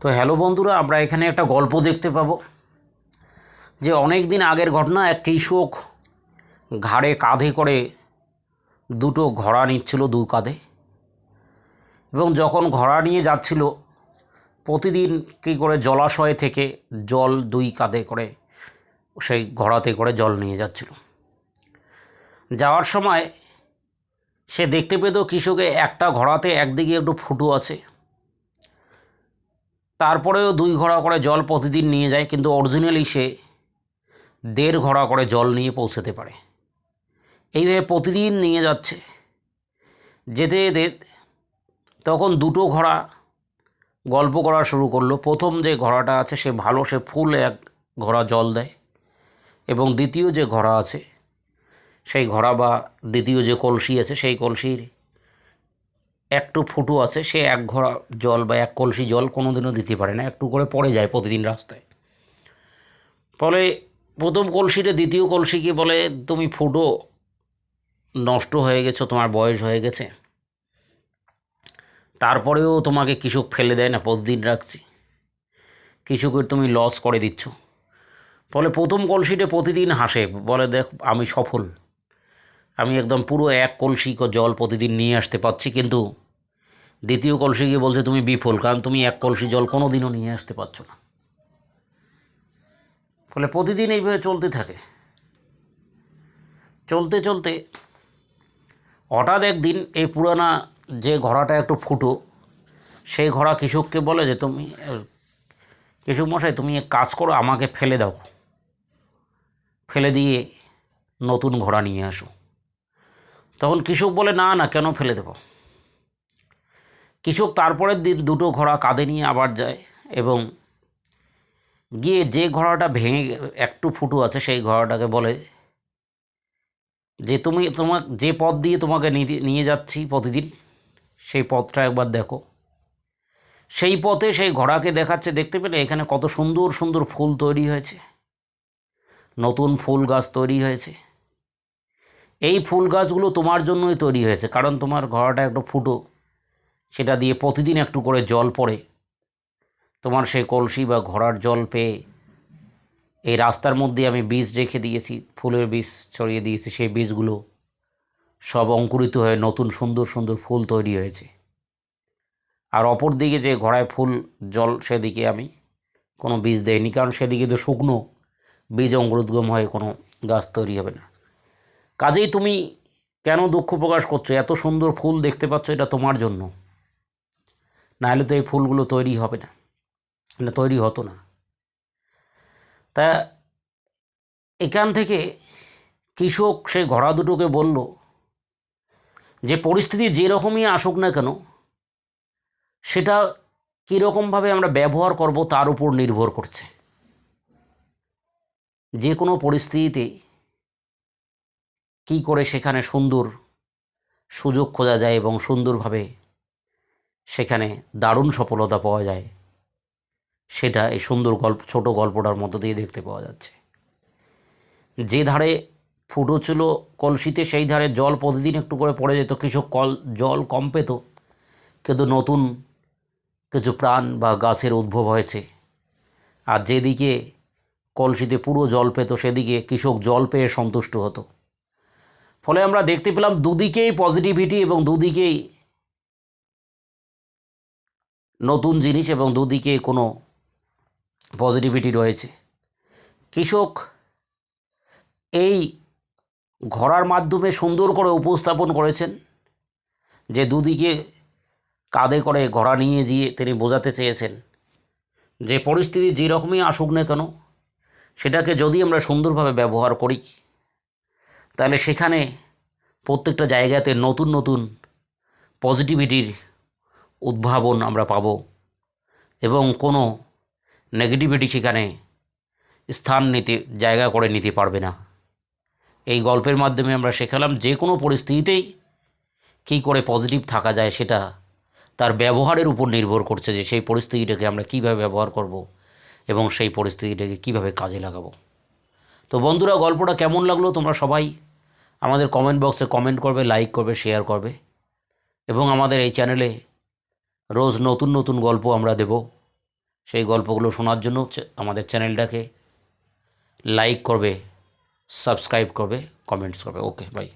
তো হ্যালো বন্ধুরা, আমরা এখানে একটা গল্প দেখতে পাবো, যে অনেক দিন আগের ঘটনা, এক কৃষক ঘাড়ে কাঁধে করে দুটো ঘোড়া নিচ্ছিল দু কাঁধে, এবং যখন ঘোড়া নিয়ে যাচ্ছিল, প্রতিদিন কী করে জলাশয় থেকে জল দুই কাঁধে করে সেই ঘোড়াতে করে জল নিয়ে যাচ্ছিল। যাওয়ার সময় সে দেখতে পেত কৃষকে একটা ঘোড়াতে একদিকে একটু ফুটো আছে তারপরেও দুই ঘোড়া করে জল প্রতিদিন নিয়ে যায়, কিন্তু অরিজিনালি সে দেড় ঘোড়া করে জল নিয়ে পৌঁছাতে পারে। এইভাবে প্রতিদিন নিয়ে যাচ্ছে। যেতে যেতে তখন দুটো ঘোড়া গল্প করা শুরু করল। প্রথম যে ঘোড়াটা আছে, সে ভালো, সে ফুল এক ঘোড়া জল দেয় এবং দ্বিতীয় যে ঘোড়া আছে, সেই ঘোড়া বা দ্বিতীয় যে কলসি আছে, সেই কলসির একটু ফুটো আছে, সে এক ঘোড়া জল বা এক কলসি জল কোনো দিনও দিতে পারে না, একটু করে পড়ে যায় প্রতিদিন রাস্তায়। ফলে প্রথম কলসিটা দ্বিতীয় কলসিকে বলে, তুমি ফুটো, নষ্ট হয়ে গেছো, তোমার বয়স হয়ে গেছে। তারপরেও তোমাকে কৃষক ফেলে দেয় না, প্রতিদিন রাখছি। কৃষকের তুমি লস করে দিচ্ছ। ফলে প্রথম কলসিটা প্রতিদিন হাসে, বলে, দেখ, আমি সফল। আমি একদম পুরো এক কলসি জল প্রতিদিন নিয়ে আসতে পারছি কিন্তু দ্বিতীয় কলসি গিয়ে বলছে তুমি বিফল, কারণ তুমি এক কলসি জল কোনো দিনও নিয়ে আসতে পারছ না। ফলে প্রতিদিন এইভাবে চলতে থাকে। চলতে চলতে হঠাৎ একদিন এই পুরানা যে ঘোড়াটা একটু ফুটো, সেই ঘোড়া কৃষককে বলে যে তুমি, কৃষক মশাই, তুমি এক কাজ করো, আমাকে ফেলে দাও। ফেলে দিয়ে নতুন ঘোড়া নিয়ে আসো। তখন কৃষক বলে, না না, কেন ফেলে দেব? কৃষক তারপরের দিন দুটো ঘোড়া কাঁধে নিয়ে আবার যায় এবং গিয়ে যে ঘোড়াটা ভেঙে একটু ফুটো আছে, সেই ঘোড়াটাকে বলে, যে তুমি তোমার যে পথ দিয়ে তোমাকে নিয়ে যাচ্ছি প্রতিদিন, সেই পথটা একবার দেখো। সেই পথে সেই ঘোড়াকে দেখাচ্ছে, দেখতে পেলে এখানে কত সুন্দর সুন্দর ফুল তৈরি হয়েছে। নতুন ফুল গাছ তৈরি হয়েছে। এই ফুল গাছগুলো তোমার জন্যই তৈরি হয়েছে, কারণ তোমার ঘোড়াটা একটু ফুটো। সেটা দিয়ে প্রতিদিন একটু করে জল পড়ে। তোমার সেই কলসি বা ঘোড়ার জল পেয়ে এই রাস্তার মধ্যে আমি বীজ রেখে দিয়েছি, ফুলের বীজ ছড়িয়ে দিয়েছি, সেই বীজগুলো সব অঙ্কুরিত হয়ে নতুন সুন্দর সুন্দর ফুল তৈরি হয়েছে। আর অপর দিকে যে ঘোড়ায় ফুল, জল সেদিকে আমি কোনো বীজ দেয়নি কারণ সেদিকে তো শুকনো বীজ অঙ্কুরোদ্গম হয়ে কোনো গাছ তৈরি হবে না। কাজেই তুমি কেন দুঃখ প্রকাশ করছ? এত সুন্দর ফুল দেখতে পাচ্ছ, এটা তোমার জন্য। নাহলে তো এই ফুলগুলো তৈরি হবে না। মানে তৈরি হতো না। তা এখান থেকে কৃষক সেই ঘোড়া দুটোকে বলল, যে পরিস্থিতি যেরকমই আসুক না কেন, সেটা কীরকমভাবে আমরা ব্যবহার করব তার উপর নির্ভর করছে। যে কোনো পরিস্থিতিতে কী করে সেখানে সুন্দর সুযোগ খোঁজা যায় এবং সুন্দরভাবে সেখানে দারুণ সফলতা পাওয়া যায়, সেটা এই সুন্দর গল্প, ছোট গল্পটার মধ্য দিয়ে দেখতে পাওয়া যাচ্ছে। যে ধারে ফুটো ছিল কলসিতে, সেই ধারে জল প্রতিদিন একটু করে পড়ে যেত, কিছু কল, জল কম পেত, কিন্তু নতুন কিছু প্রাণ বা গাছের উদ্ভব হয়েছে। আর যেদিকে কলসিতে পুরো জল পেত, সেদিকে কৃষক জল পেয়ে সন্তুষ্ট হতো। ফলে আমরা দেখতে পেলাম দুদিকেই পজিটিভিটি এবং দুদিকেই নতুন জিনিস এবং দুদিকে কোনো পজিটিভিটি রয়েছে। কৃষক এই ঘোড়ার মাধ্যমে সুন্দর করে উপস্থাপন করেছেন যে দুদিকে কাঁধে করে ঘোড়া নিয়ে দিয়ে তিনি বোঝাতে চেয়েছেন যে পরিস্থিতি যেরকমই আসুক না কেন, সেটাকে যদি আমরা সুন্দরভাবে ব্যবহার করি তাহলে সেখানে প্রত্যেকটা জায়গাতে নতুন নতুন পজিটিভিটির উদ্ভাবন আমরা পাব এবং কোনো নেগেটিভিটি সেখানে স্থান নিতে, জায়গা করে নিতে পারবে না। এই গল্পের মাধ্যমে আমরা শেখালাম যে কোনো পরিস্থিতিতেই কী করে পজিটিভ থাকা যায় সেটা তার ব্যবহারের উপর নির্ভর করছে যে সেই পরিস্থিতিটাকে আমরা কীভাবে ব্যবহার করব এবং সেই পরিস্থিতিটাকে কীভাবে কাজে লাগাবো। তো বন্ধুরা, গল্পটা কেমন লাগল তোমরা সবাই আমাদের কমেন্ট বক্সে কমেন্ট করবে লাইক করবে শেয়ার করবে। এবং আমাদের এই চ্যানেলে রোজ নতুন নতুন গল্প আমরা দেব। সেই গল্পগুলো শোনার জন্য আমাদের চ্যানেলটাকে লাইক করবে সাবস্ক্রাইব করবে কমেন্টস করবে। Okay bye